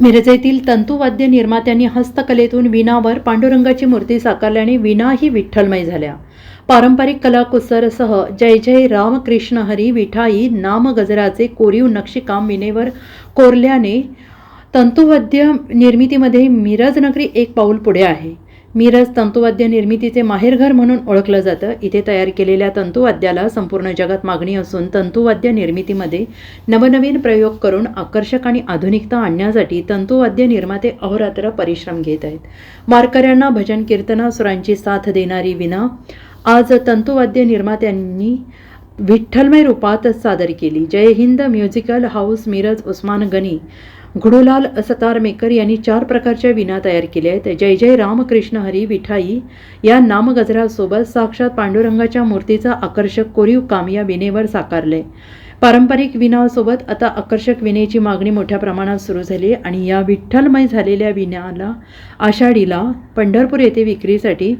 मिरजेतील तंतुवाद्य निर्मात्यांनी हस्तकलेतून विणावर पांडुरंगाची मूर्ती साकारल्याने विणा ही विठ्ठलमय झाल्या. पारंपरिक कलाकुसरसह जय जय रामकृष्ण हरी विठाई नाम गजराचे कोरीव नक्षीकाम विणेवर कोरल्याने तंतुवाद्य निर्मितीमध्ये मिरज नगरी एक पाऊल पुढे आहे. मिरज तंतुवाद्य निर्मितीचे माहेरघर म्हणून ओळखलं जातं. इथे तयार केलेल्या तंतुवाद्याला संपूर्ण जगात मागणी असून तंतुवाद्य निर्मितीमध्ये नवनवीन प्रयोग करून आकर्षक आणि आधुनिकता आणण्यासाठी तंतुवाद्य निर्माते अहोरात्र परिश्रम घेत आहेत. वारकऱ्यांना भजन कीर्तनासुरांची साथ देणारी विना आज तंतुवाद्य निर्मात्यांनी विठ्ठलमय रूपात सादर केली. Jai Hind musical house Miraj Usman Gani. घुडूलाल Satarmekar यांनी चार प्रकारच्या विणा तयार केल्या आहेत. जय जय रामकृष्ण हरी विठाई या नामगजरासोबत साक्षात पांडुरंगाच्या मूर्तीचा आकर्षक कोरीव काम या विणेवर साकारले पारंपरिक विणासोबत आता आकर्षक विणेची मागणी मोठ्या प्रमाणात सुरू झाली आणि या विठ्ठलमय झालेल्या विण्याला आषाढीला पंढरपूर येथे विक्रीसाठी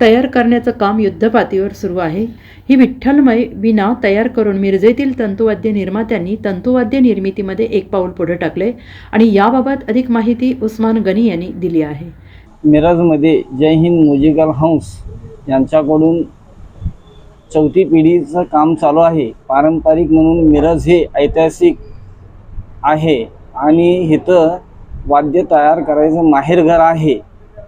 तयार करण्याचं काम युद्धपातळीवर सुरू आहे. ही विठ्ठलमय विना तयार करून मिरजेतील तंतुवाद्य निर्मात्यांनी तंतुवाद्य निर्मितीमध्ये एक पाऊल पुढे टाकले आणि याबाबत अधिक माहिती उस्मान गनी यांनी दिली आहे. मिरजमध्ये जय हिंद म्युझिकल हाऊस यांच्याकडून चौथी पिढीचं काम चालू आहे. पारंपरिक म्हणून मिरज हे ऐतिहासिक आहे आणि इथं वाद्य तयार करायचं माहेरघर आहे.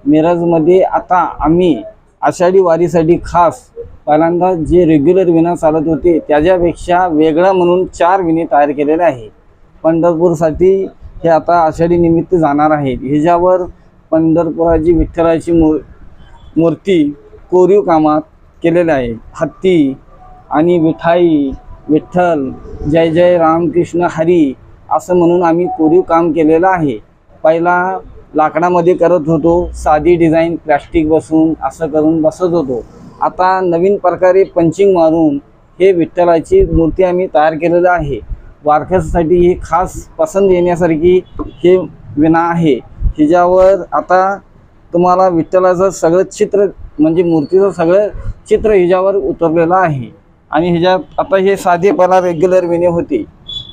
मिरजमध्ये आता आम्ही आषाढी वारीसाठी खास पहिल्यांदा जे रेग्युलर विणा चालत होते त्याच्यापेक्षा वेगळा म्हणून चार विणे तयार केलेले आहे. पंढरपूरसाठी हे आता आषाढी निमित्त जाणार आहेत. ह्याच्यावर पंढरपुराची विठ्ठलाची मूर मूर्ती कोरीव कामात केलेल्या आहे. हत्ती आणि विठाई विठ्ठल जय जय रामकृष्ण हरी असं म्हणून आम्ही कोरीव काम केलेलं आहे. पहिला लाकडामध्ये करत होतो साधी डिझाईन प्लॅस्टिक बसून असं करून बसत होतो. आता नवीन प्रकारे पंचिंग मारून हे विठ्ठलाची मूर्ती आम्ही तयार केलेलं आहे. वारकऱ्यासाठी ही खास पसंत येण्यासारखी हे विना आहे. हिच्यावर आता तुम्हाला विठ्ठलाचं सगळं चित्र म्हणजे मूर्तीचं सगळं चित्र हिच्यावर उतरलेलं आहे. आणि ह्याच्यात आता हे साधे पहिला रेग्युलर विणे होते.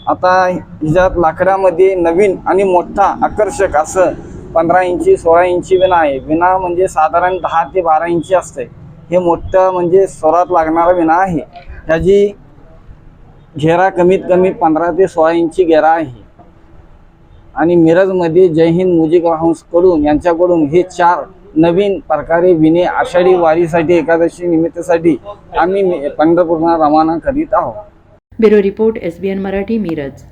आता हिच्यात लाकडामध्ये नवीन आणि मोठा आकर्षक असं पंधरा इंची सोळा इंची विणा आहे. विणा म्हणजे साधारण दहा ते बारा इंची असते. हे मोठं म्हणजे स्वरात लागणारा विणा आहे. त्याची घेरा कमीत कमी पंधरा ते सोळा इंची घेरा आहे. आणि मिरजमध्ये जय हिंद म्युझिक हाऊसकडून यांच्याकडून हे चार नवीन प्रकारे विणे आषाढी वारीसाठी एकादशी निमित्तासाठी आम्ही पंढरपूरला रवाना करीत आहोत. Bureau report S B N Marathi Miraj.